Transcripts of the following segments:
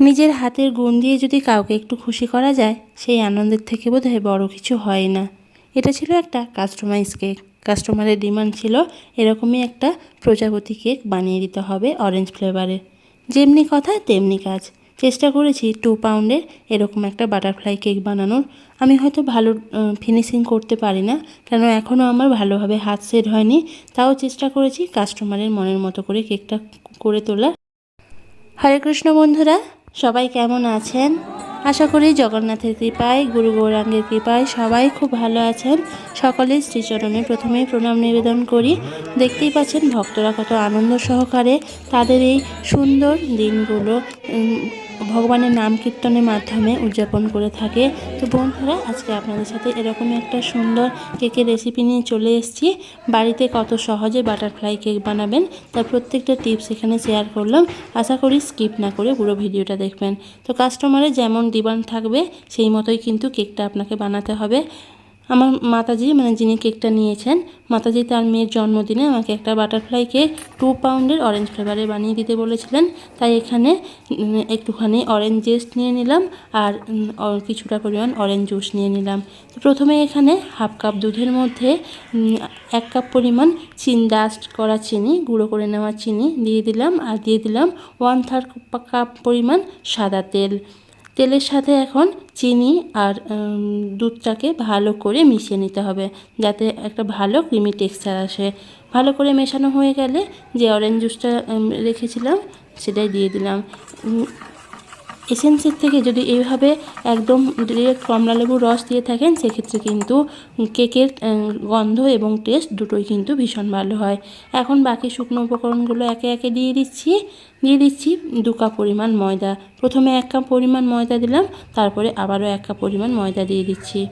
নিজের হাতের গুণ দিয়ে যদি কাউকে একটু খুশি করা যায়, সেই আনন্দের থেকে বোধ হয় বড়ো কিছু হয় না। এটা ছিল একটা কাস্টমাইজ কেক কাস্টমারের ডিমান্ড ছিল এরকমই একটা প্রজাপতি কেক বানিয়ে দিতে হবে অরেঞ্জ ফ্লেভারের যেমনি কথা, তেমনি কাজ। চেষ্টা করেছি টু পাউন্ডের এরকম একটা বাটারফ্লাই কেক বানানোর। আমি হয়তো ভালো ফিনিশিং করতে পারি না কেন এখনও আমার ভালোভাবে হাত সেট হয়নি। তাও চেষ্টা করেছি কাস্টমারের মনের মতো করে কেকটা করে তোলা হরে কৃষ্ণ বন্ধুরা সবাই কেমন আছেন? আশা করি জগন্নাথের কৃপায়, গুরু গৌরাঙ্গের কৃপায় সবাই খুব ভালো আছেন। সকলেই শ্রীচরণে প্রথমে প্রণাম নিবেদন করি। দেখতেই পাচ্ছেন ভক্তরা কত আনন্দ সহকারে তাদের এই সুন্দর দিনগুলো ভগবানের নাম কীর্তনের মাধ্যমে উদযাপন করে থাকে। তো বন্ধুরা, আজকে আপনাদের সাথে এরকমই একটা সুন্দর কেকের রেসিপি নিয়ে চলে এসেছি। বাড়িতে কত সহজে বাটারফ্লাই কেক বানাবেন, তার প্রত্যেকটা টিপস এখানে শেয়ার করলাম। আশা করি স্কিপ না করে পুরো ভিডিওটা দেখবেন। তো কাস্টমারের যেমন ডিমান্ড থাকবে, সেই মতোই কিন্তু কেকটা আপনাকে বানাতে হবে। আমার মাতাজি মানে যিনি কেকটা নিয়েছেন, মাতাজি তার মেয়ের জন্মদিনে আমাকে একটা বাটারফ্লাই কেক টু পাউন্ডের অরেঞ্জ ফ্লেভারে বানিয়ে দিতে বলেছিলেন। তাই এখানে একটুখানি অরেঞ্জ জেস্ট নিয়ে নিলাম আর কিছুটা পরিমাণ অরেঞ্জ জুস নিয়ে নিলাম। প্রথমে এখানে হাফ কাপ দুধের মধ্যে এক কাপ পরিমাণ চিন ডাস্ট করা চিনি, গুঁড়ো করে নেওয়া চিনি দিয়ে দিলাম। আর দিয়ে দিলাম ওয়ান থার্ড কাপ পরিমাণ সাদা তেল। তেলের সাথে এখন চিনি আর দুধটাকে ভালো করে মিশিয়ে নিতে হবে যাতে একটা ভালো ক্রিমি টেক্সচার আসে। ভালো করে মেশানো হয়ে গেলে যে অরেঞ্জ জুসটা রেখেছিলাম সেটাই দিয়ে দিলাম। এসেন্সের থেকে যদি এইভাবে একদম ডিরেক্ট কমলা লেবুর রস দিয়ে থাকেন, সেক্ষেত্রে কিন্তু কেকের গন্ধ এবং টেস্ট দুটোই কিন্তু ভীষণ ভালো হয়। এখন বাকি শুকনো উপকরণগুলো একে একে দিয়ে দিচ্ছি। দিয়ে দিচ্ছি দু কাপ পরিমাণ ময়দা। প্রথমে এক কাপ পরিমাণ ময়দা দিলাম, তারপরে আবারও এক কাপ পরিমাণ ময়দা দিয়ে দিচ্ছি।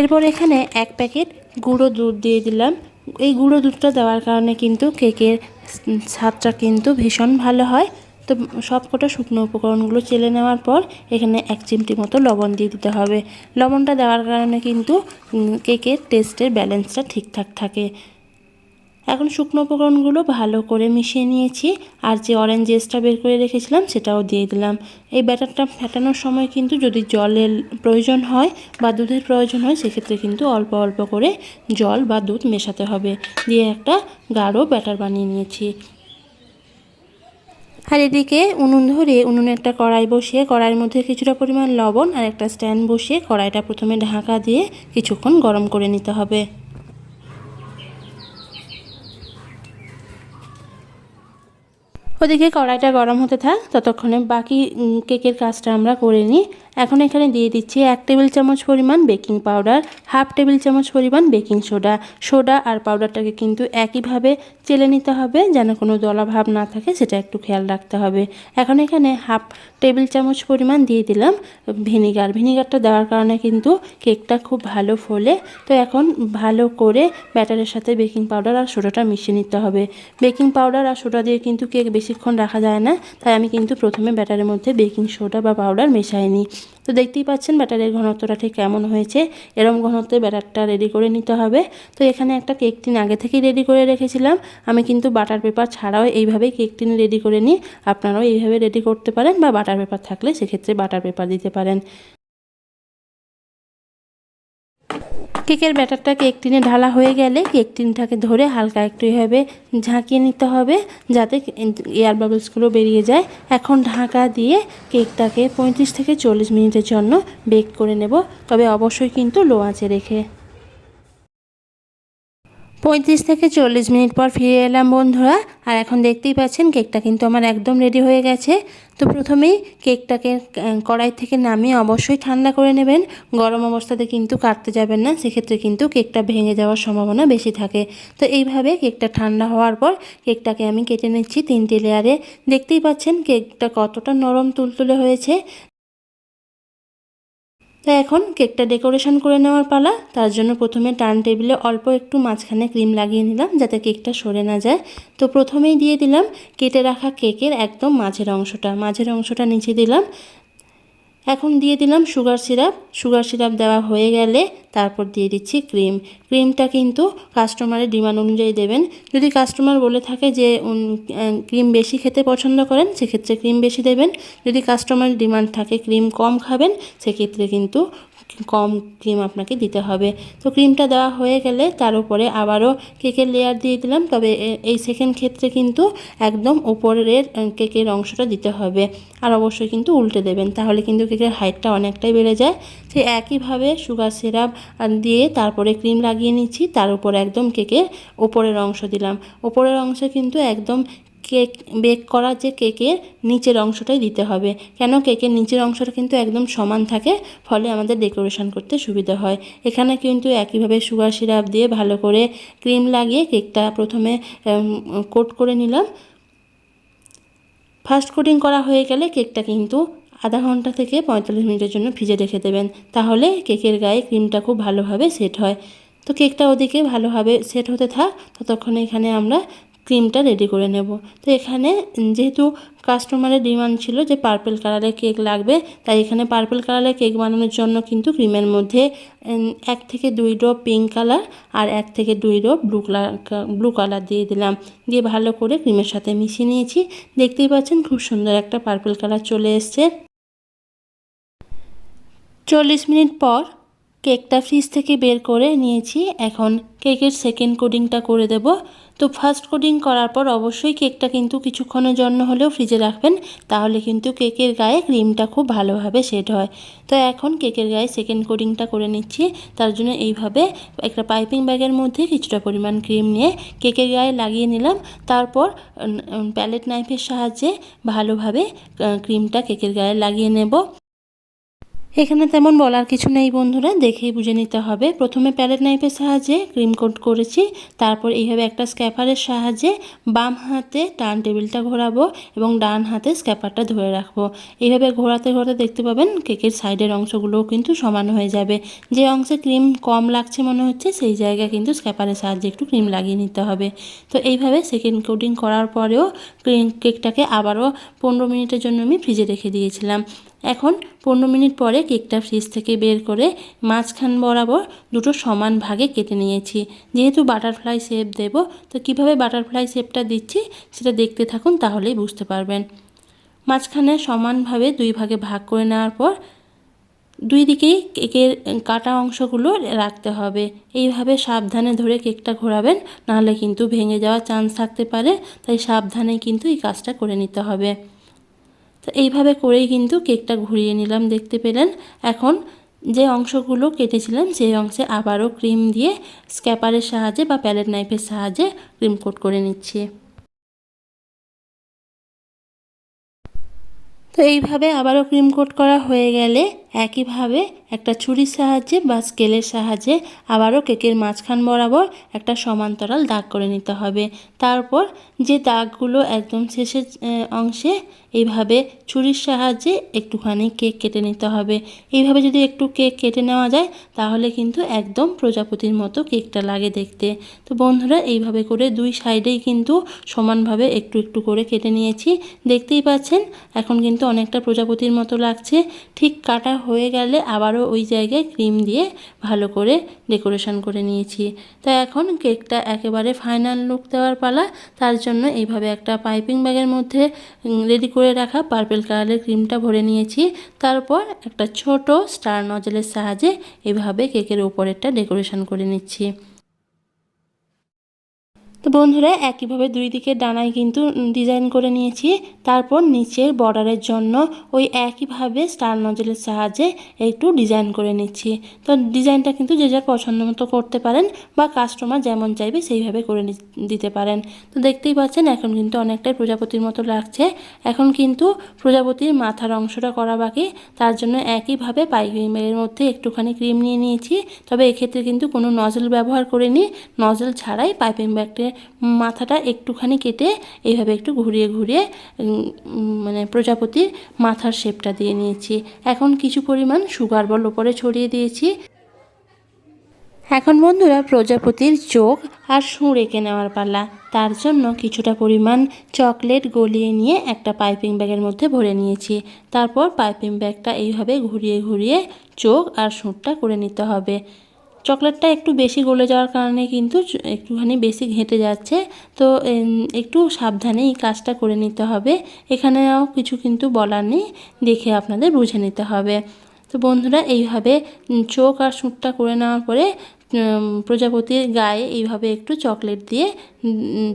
এরপর এখানে এক প্যাকেট গুঁড়ো দুধ দিয়ে দিলাম। এই গুঁড়ো দুধটা দেওয়ার কারণে কিন্তু কেকের স্বাদটা কিন্তু ভীষণ ভালো হয়। তো সবকটা শুকনো উপকরণগুলো চেলে নেওয়ার পর এখানে এক চিমটি মতো লবণ দিয়ে দিতে হবে। লবণটা দেওয়ার কারণে কিন্তু কেকের টেস্টের ব্যালেন্সটা ঠিকঠাক থাকে। এখন শুকনো উপকরণগুলো ভালো করে মিশিয়ে নিয়েছি। আর যে অরেঞ্জ জেসটা বের করে রেখেছিলাম, সেটাও দিয়ে দিলাম। এই ব্যাটারটা ফেটানোর সময় কিন্তু যদি জলের প্রয়োজন হয় বা দুধের প্রয়োজন হয়, সেক্ষেত্রে কিন্তু অল্প অল্প করে জল বা দুধ মেশাতে হবে। দিয়ে একটা গাঢ় ব্যাটার বানিয়ে নিয়েছি। আর এদিকে উনুন ধরে উনুনে একটা কড়াই বসিয়ে, কড়াইয়ের মধ্যে কিছুটা পরিমাণ লবণ আর একটা স্ট্যান্ড বসিয়ে কড়াইটা প্রথমে ঢাকা দিয়ে কিছুক্ষণ গরম করে নিতে হবে। ওদিকে কড়াইটা গরম হতে থাক ততক্ষণে বাকি কেকের কাজটা আমরা করে নিই। এখন এখানে দিয়ে দিচ্ছি এক টেবিল চামচ পরিমাণ বেকিং পাউডার, হাফ টেবিল চামচ পরিমাণ বেকিং সোডা। সোডা আর পাউডারটাকে কিন্তু একইভাবে চেলে নিতে হবে যেন কোনো দলা ভাব না থাকে, সেটা একটু খেয়াল রাখতে হবে। এখন এখানে হাফ টেবিল চামচ পরিমাণ দিয়ে দিলাম ভিনিগার। ভিনিগারটা দেওয়ার কারণে কিন্তু কেকটা খুব ভালো ফোলে। তো এখন ভালো করে ব্যাটারের সাথে বেকিং পাউডার আর সোডাটা মিশিয়ে নিতে হবে। বেকিং পাউডার আর সোডা দিয়ে কিন্তু কেক বেশিক্ষণ রাখা যায় না, তাই আমি কিন্তু প্রথমে ব্যাটারের মধ্যে বেকিং সোডা বা পাউডার মেশাইনি। তো দেখতেই পাচ্ছেন ব্যাটারের ঘনত্বটা ঠিক কেমন হয়েছে। এরম ঘনত্বে ব্যাটারটা রেডি করে নিতে হবে। তো এখানে একটা কেক টিন আগে থেকেই রেডি করে রেখেছিলাম। আমি কিন্তু বাটার পেপার ছাড়াও এইভাবেই কেক টিন রেডি করে নিই। আপনারাও এইভাবে রেডি করতে পারেন বা বাটার পেপার থাকলে সেক্ষেত্রে বাটার পেপার দিতে পারেন। কেকের ব্যাটারটা কেক টিনে ঢালা হয়ে গেলে কেক টিনটাকে ধরে হালকা একটু এভাবে ঝাঁকিয়ে নিতে হবে যাতে এয়ার বাবলসগুলো বেরিয়ে যায়। এখন ঢাকা দিয়ে কেকটাকে পঁয়ত্রিশ থেকে চল্লিশ মিনিটের জন্য বেক করে নেব। তবে অবশ্যই কিন্তু লো আঁচে রেখে। পঁয়ত্রিশ থেকে চল্লিশ মিনিট পর ফিরে এলাম বন্ধুরা। আর এখন দেখতেই পাচ্ছেন কেকটা কিন্তু আমার একদম রেডি হয়ে গেছে। তো প্রথমেই কেকটাকে কড়াই থেকে নামিয়ে অবশ্যই ঠান্ডা করে নেবেন। গরম অবস্থাতে কিন্তু কাটতে যাবেন না, সেক্ষেত্রে কিন্তু কেকটা ভেঙে যাওয়ার সম্ভাবনা বেশি থাকে। তো এইভাবে কেকটা ঠান্ডা হওয়ার পর কেকটাকে আমি কেটে নিচ্ছি তিনটি লেয়ারে দেখতেই পাচ্ছেন কেকটা কতটা নরম তুলতুলে হয়েছে। তো এখন কেকটা ডেকোরেশন করে নেওয়ার পালা। তার জন্য প্রথমে টার্ন টেবিলে অল্প একটু মাঝখানে ক্রিম লাগিয়ে নিলাম যাতে কেকটা সরে না যায়। তো প্রথমেই দিয়ে দিলাম কেটে রাখা কেকের একদম মাঝের অংশটা। মাঝের অংশটা নিচে দিলাম। এখন দিয়ে দিলাম সুগার সিরাপ। সুগার সিরাপ দেওয়া হয়ে গেলে তারপর দিয়ে দিচ্ছি ক্রিম। ক্রিমটা কিন্তু কাস্টমারের ডিমান্ড অনুযায়ী দেবেন। যদি কাস্টমার বলে থাকে যে ক্রিম বেশি খেতে পছন্দ করেন, সেক্ষেত্রে ক্রিম বেশি দেবেন। যদি কাস্টমারের ডিমান্ড থাকে ক্রিম কম খাবেন, সেক্ষেত্রে কিন্তু কম ক্রিম আপনাকে দিতে হবে। তো ক্রিমটা দেওয়া হয়ে গেলে তার উপরে আবারও কেকের লেয়ার দিয়ে দিলাম। তবে এই সেকেন্ড ক্ষেত্রে কিন্তু একদম উপরের কেকের অংশটা দিতে হবে। আর অবশ্যই কিন্তু উল্টে দেবেন, তাহলে কিন্তু কেকের হাইটটা অনেকটাই বেড়ে যায়। সেই একইভাবে সুগার সিরাপ দিয়ে তারপরে ক্রিম লাগিয়ে নিচ্ছি, তার উপরে একদম কেকের ওপরের অংশ দিলাম। ওপরের অংশে কিন্তু একদম কেক, বেক করা যে কেকের নিচের অংশটাই দিতে হবে। কেন কেকের নিচের অংশটা কিন্তু একদম সমান থাকে, ফলে আমাদের ডেকোরেশন করতে সুবিধা হয়। এখানে কিন্তু একইভাবে সুগার সিরাপ দিয়ে ভালো করে ক্রিম লাগিয়ে কেকটা প্রথমে কোট করে নিলাম। ফার্স্ট কোটিং করা হয়ে গেলে কেকটা কিন্তু আধা ঘণ্টা থেকে পঁয়তাল্লিশ মিনিটের জন্য ভিজে রেখে দেবেন। তাহলে কেকের গায়ে ক্রিমটা খুব ভালোভাবে সেট হয়। তো কেকটা ওদিকে ভালোভাবে সেট হতে থাক, ততক্ষণে এখানে আমরা ক্রিমটা রেডি করে নেব। তো এখানে যেহেতু কাস্টমারের ডিমান্ড ছিল যে পার্পেল কালারের কেক লাগবে, তাই এখানে পার্পেল কালারের কেক বানানোর জন্য কিন্তু ক্রিমের মধ্যে এক থেকে দুই ড্রপ পিঙ্ক কালার আর এক থেকে দুই drop blue colour blue colour দিয়ে দিলাম। দিয়ে ভালো করে ক্রিমের সাথে মিশিয়ে নিয়েছি। দেখতেই পাচ্ছেন খুব সুন্দর একটা পার্পেল কালার চলে এসছে। চল্লিশ মিনিট পর কেকটা ফ্রিজ থেকে বের করে নিয়েছি। এখন কেকের সেকেন্ড কোডিংটা করে দেব। তো ফার্স্ট কোডিং করার পর অবশ্যই কেকটা কিন্তু কিছুক্ষণের জন্য হলেও ফ্রিজে রাখবেন, তাহলে কিন্তু কেকের গায়ে ক্রিমটা খুব ভালোভাবে সেট হয়। তো এখন কেকের গায়ে সেকেন্ড কোডিংটা করে নিচ্ছি, তার জন্য এইভাবে একটা পাইপিং ব্যাগের মধ্যে কিছুটা পরিমাণ ক্রিম নিয়ে কেকের গায়ে লাগিয়ে নিলাম, তারপর প্যালেট নাইফের সাহায্যে ভালোভাবে ক্রিমটা কেকের গায়ে লাগিয়ে নেব। এখানে তেমন বলার কিছু নেই বন্ধুরা, দেখেই বুঝে নিতে হবে। প্রথমে প্যালেট নাইফের সাহায্যে ক্রিম কোট করেছি, তারপর এইভাবে একটা স্ক্যাপারের সাহায্যে বাম হাতে টার্ন টেবিলটা ঘোরাবো এবং ডান হাতে স্ক্যাপারটা ধরে রাখব। এইভাবে ঘোরাতে ঘোরাতে দেখতে পাবেন কেকের সাইডের অংশগুলোও কিন্তু সমান হয়ে যাবে। যে অংশে ক্রিম কম লাগছে মনে হচ্ছে, সেই জায়গায় কিন্তু স্ক্যাপারের সাহায্যে একটু ক্রিম লাগিয়ে নিতে হবে। তো এইভাবে সেকেন্ড কোটিং করার পরেও ক্রিম কেকটাকে আবারও পনেরো মিনিটের জন্য আমি ফ্রিজে রেখে দিয়েছিলাম। এখন পনেরো মিনিট পরে কেকটা ফ্রিজ থেকে বের করে মাঝখান বরাবর দুটো সমান ভাগে কেটে নিয়েছি। যেহেতু বাটারফ্লাই শেপ দেব, তো কীভাবে বাটারফ্লাই শেপটা দিচ্ছি সেটা দেখতে থাকুন, তাহলেই বুঝতে পারবেন। মাঝখানে সমানভাবে দুই ভাগে ভাগ করে নেওয়ার পর দুই দিকেই কেকের কাটা অংশগুলো রাখতে হবে। এইভাবে সাবধানে ধরে কেকটা ঘোরাবেন, নাহলে কিন্তু ভেঙে যাওয়ার চান্স থাকতে পারে, তাই সাবধানে কিন্তু এই কাজটা করে নিতে হবে। তো এইভাবে করেই কিন্তু কেকটা ঘুরিয়ে নিলাম, দেখতে পেলেন? এখন যে অংশগুলো কেটেছিলাম, সেই অংশে আবারও ক্রিম দিয়ে স্ক্যাপারের সাহায্যে বা প্যালেট নাইফের সাহায্যে ক্রিম কোট করে নিচ্ছি। তো এইভাবে আবারও ক্রিম কোট করা হয়ে গেলে একইভাবে একটা ছুরির সাহায্যে বা স্কেলের সাহায্যে আবারও কেকের মাঝখান বরাবর একটা সমান্তরাল দাগ করে নিতে হবে। তারপর যে দাগগুলো একদম শেষের অংশে, এইভাবে ছুরির সাহায্যে একটুখানি কেক কেটে নিতে হবে। এইভাবে যদি একটু কেক কেটে নেওয়া যায়, তাহলে কিন্তু একদম প্রজাপতির মতো কেকটা লাগে দেখতে। তো বন্ধুরা, এইভাবে করে দুই সাইডেই কিন্তু সমানভাবে একটু একটু করে কেটে নিয়েছি। দেখতেই পাচ্ছেন, এখন কিন্তু অনেকটা প্রজাপতির মতো লাগছে। ঠিক কাটা হয়ে গেলে আবারও ওই জায়গায় ক্রিম দিয়ে ভালো করে ডেকোরেশন করে নিয়েছি। তো এখন কেকটা একেবারে ফাইনাল লুক দেওয়ার পালা। তার জন্য এইভাবে একটা পাইপিং ব্যাগের মধ্যে রেডি করে রাখা পার্পেল কালারের ক্রিমটা ভরে নিয়েছি। তারপর একটা ছোট স্টার নজলের সাহায্যে এভাবে কেকের ওপরেরটা ডেকোরেশন করে নিচ্ছি। তো বন্ধুরা, একইভাবে দুই দিকে ডানায় কিন্তু ডিজাইন করে নিয়েছি। তারপর নিচের বর্ডারের জন্য ওই একইভাবে স্টার নজলের সাহায্যে একটু ডিজাইন করে নিচ্ছি। তো ডিজাইনটা কিন্তু যে যার পছন্দ মতো করতে পারেন বা কাস্টমার যেমন চাইবে সেইভাবে করে দিতে পারেন। তো দেখতেই পাচ্ছেন, এখন কিন্তু অনেকটাই প্রজাপতির মতো লাগছে। এখন কিন্তু প্রজাপতির মাথার অংশটা করা বাকি। তার জন্য একইভাবে পাইপিংয়ের মধ্যে একটুখানি ক্রিম নিয়ে নিয়েছি। তবে এক্ষেত্রে কিন্তু কোনো নজল ব্যবহার করিনি। নজল ছাড়াই পাইপিং ব্যাগটির মাথাটা একটুখানি কেটে এইভাবে একটু ঘুরিয়ে ঘুরিয়ে মানে প্রজাপতির মাথার শেপটা দিয়ে নিয়েছি। এখন কিছু পরিমাণ সুগার বল ওপরে ছড়িয়ে দিয়েছি। এখন বন্ধুরা প্রজাপতির চোখ আর সুর এঁকে নেওয়ার পালা। তার জন্য কিছুটা পরিমাণ চকলেট গলিয়ে নিয়ে একটা পাইপিং ব্যাগের মধ্যে ভরে নিয়েছি। তারপর পাইপিং ব্যাগটা এইভাবে ঘুরিয়ে ঘুরিয়ে চোখ আর সুরটা করে নিতে হবে। চকলেটটা একটু বেশি গলে যাওয়ার কারণে কিন্তু একটুখানি বেশি ঘেঁটে যাচ্ছে। তো একটু সাবধানে এই কাজটা করে নিতে হবে। এখানেও কিছু কিন্তু বলার নেই, দেখে আপনাদের বুঝে নিতে হবে। তো বন্ধুরা, এইভাবে চোখ আর সুটটা করে নেওয়ার পরে প্রজাপতির গায়ে এইভাবে একটু চকলেট দিয়ে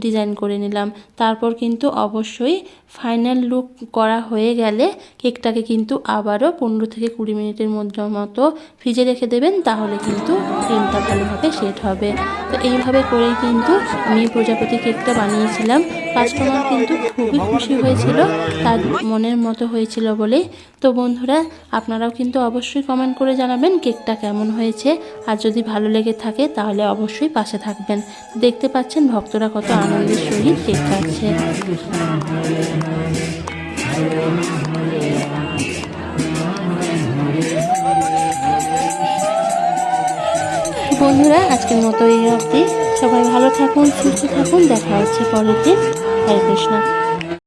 ডিজাইন করে নিলাম। তারপর কিন্তু অবশ্যই ফাইনাল লুক করা হয়ে গেলে কেকটাকে কিন্তু আবারও পনেরো থেকে কুড়ি মিনিটের মধ্যে মতো ফ্রিজে রেখে দেবেন, তাহলে কিন্তু ক্রিমটা ভালোভাবে সেট হবে। তো এইভাবে করেই কিন্তু আমি প্রজাপতি কেকটা বানিয়েছিলাম। কাস্টমার কিন্তু খুবই খুশি হয়েছিল, তার মনের মতো হয়েছিল বলে। তো বন্ধুরা, আপনারাও কিন্তু অবশ্যই কমেন্ট করে জানাবেন কেকটা কেমন হয়েছে। আর যদি ভালো লেগে থাকে, তাহলে অবশ্যই পাশে থাকবেন। দেখতে পাচ্ছেন ভক্তরা কত আনন্দের সহিত কেক খাচ্ছে। বন্ধুরা, আজকের মতো এই অবধি। সবাই ভালো থাকুন, সুস্থ থাকুন। দেখা হচ্ছে পরের দিন। হরে কৃষ্ণ।